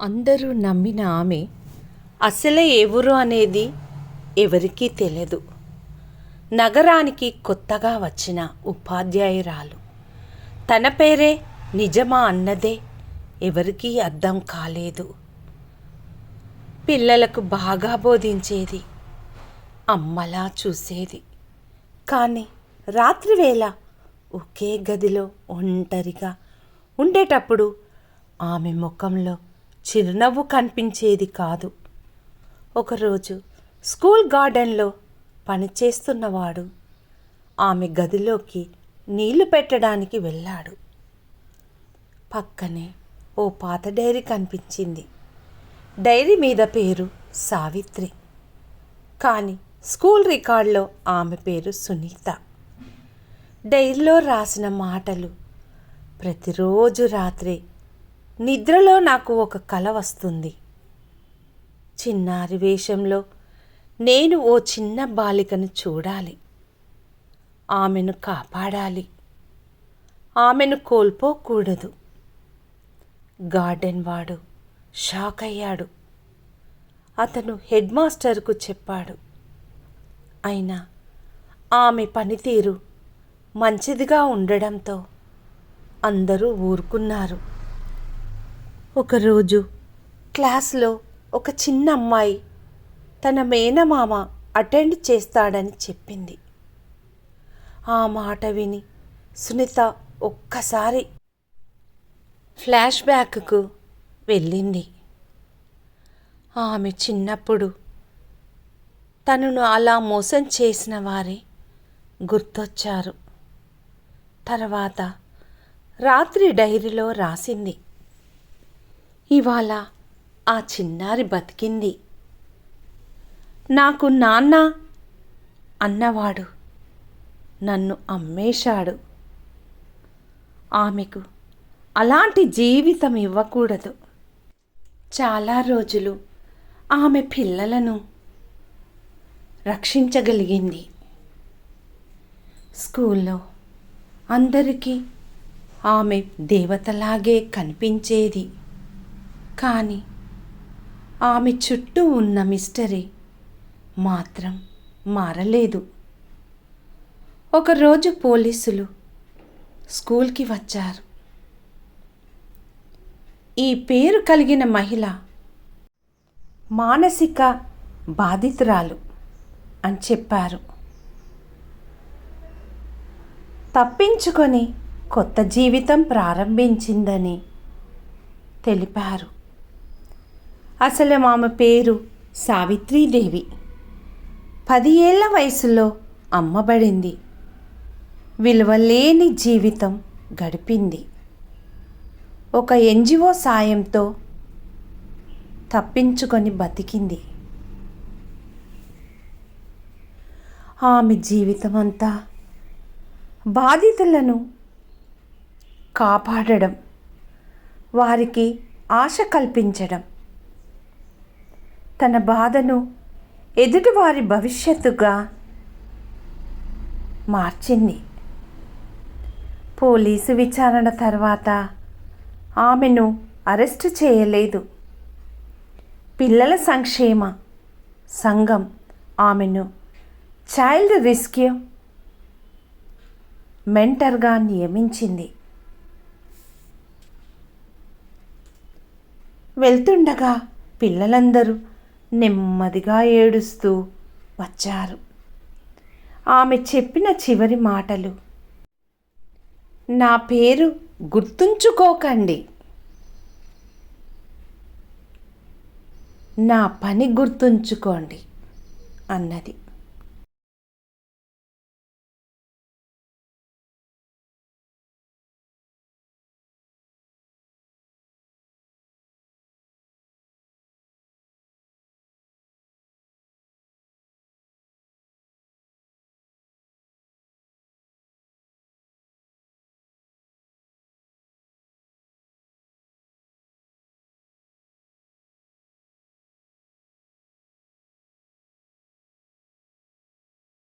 అందరూ నమ్మిన ఆమె అసలే ఎవరు అనేది ఎవరికీ తెలియదు నగరానికి కొత్తగా వచ్చిన ఉపాధ్యాయురాలు. తన పేరే నిజమా అన్నదే ఎవరికీ అర్థం కాలేదు. పిల్లలకు బాగా బోధించేది అమ్మలా చూసేది. కానీ రాత్రివేళ ఒకే గదిలో ఒంటరిగా ఉండేటప్పుడు ఆమె ముఖంలో చిరునవ్వు కనిపించేది కాదు. ఒకరోజు స్కూల్ గార్డెన్లో పనిచేస్తున్నవాడు ఆమె గదిలోకి నీళ్ళు పెట్టడానికి వెళ్ళాడు. పక్కనే ఓ పాత డైరీ కనిపించింది. డైరీ మీద పేరు సావిత్రి. కానీ స్కూల్ రికార్డులో ఆమె పేరు సునీత. డైరీలో రాసిన మాటలు ప్రతిరోజు రాత్రి నిద్రలో నాకు ఒక కల వస్తుంది. చిన్నారి వేషంలో నేను ఓ చిన్న బాలికను చూడాలి. ఆమెను కాపాడాలి. ఆమెను కోల్పోకూడదు. గార్డెన్ వాడు షాక్ అయ్యాడు. అతను హెడ్ మాస్టర్కు చెప్పాడు. అయినా ఆమె పనితీరు మంచిదిగా ఉండడంతో అందరూ ఊరుకున్నారు. ఒకరోజు క్లాస్లో ఒక చిన్న అమ్మాయి తన మేనమామ అటెండ్ చేస్తాడని చెప్పింది. ఆ మాట విని సునీత ఒక్కసారి ఫ్లాష్ బ్యాక్కు వెళ్ళింది. ఆమె చిన్నప్పుడు తనను అలా మోసం చేసిన వారే గుర్తొచ్చారు. తర్వాత రాత్రి డైరీలో రాసింది. ఇవాళ ఆ చిన్నారి బతికింది. నాకు నాన్న అన్నవాడు నన్ను అమ్మేశాడు. ఆమెకు అలాంటి జీవితం ఇవ్వకూడదు. చాలా రోజులు ఆమె పిల్లలను రక్షించగలిగింది. స్కూల్లో అందరికీ ఆమె దేవతలాగే కనిపించేది. కానీ ఆమె చుట్టూ ఉన్న మిస్టరీ మాత్రం మారలేదు. ఒకరోజు పోలీసులు స్కూల్కి వచ్చారు. ఈ పేరు కలిగిన మహిళ మానసిక బాధితురాలు అని చెప్పారు. తప్పించుకొని కొత్త జీవితం ప్రారంభించిందని తెలిపారు. అసలు ఆమె పేరు సావిత్రీదేవి. పది ఏళ్ళ వయసులో అమ్మబడింది. విలువలేని జీవితం గడిపింది. ఒక ఎన్జిఓ సాయంతో తప్పించుకొని బతికింది. ఆమె జీవితం అంతా బాధితులను కాపాడడం వారికి ఆశ కల్పించడం తన బాధను ఎదుటివారి భవిష్యత్తుగా మార్చింది. పోలీసు విచారణ తర్వాత ఆమెను అరెస్టు చేయలేదు. పిల్లల సంక్షేమ సంఘం ఆమెను చైల్డ్ రెస్క్యూ మెంటర్గా నియమించింది. వెళ్తుండగా పిల్లలందరూ నెమ్మదిగా ఏడుస్తూ వచ్చారు. ఆమె చెప్పిన చివరి మాటలు. నా పేరు గుర్తుంచుకోకండి. నా పని గుర్తుంచుకోండి అన్నది.